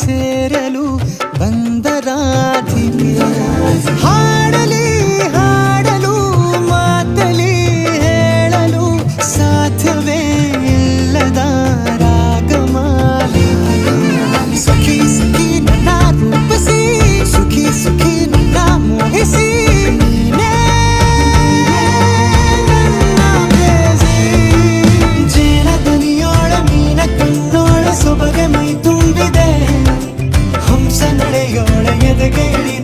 సేరలు బందరా gente que grita.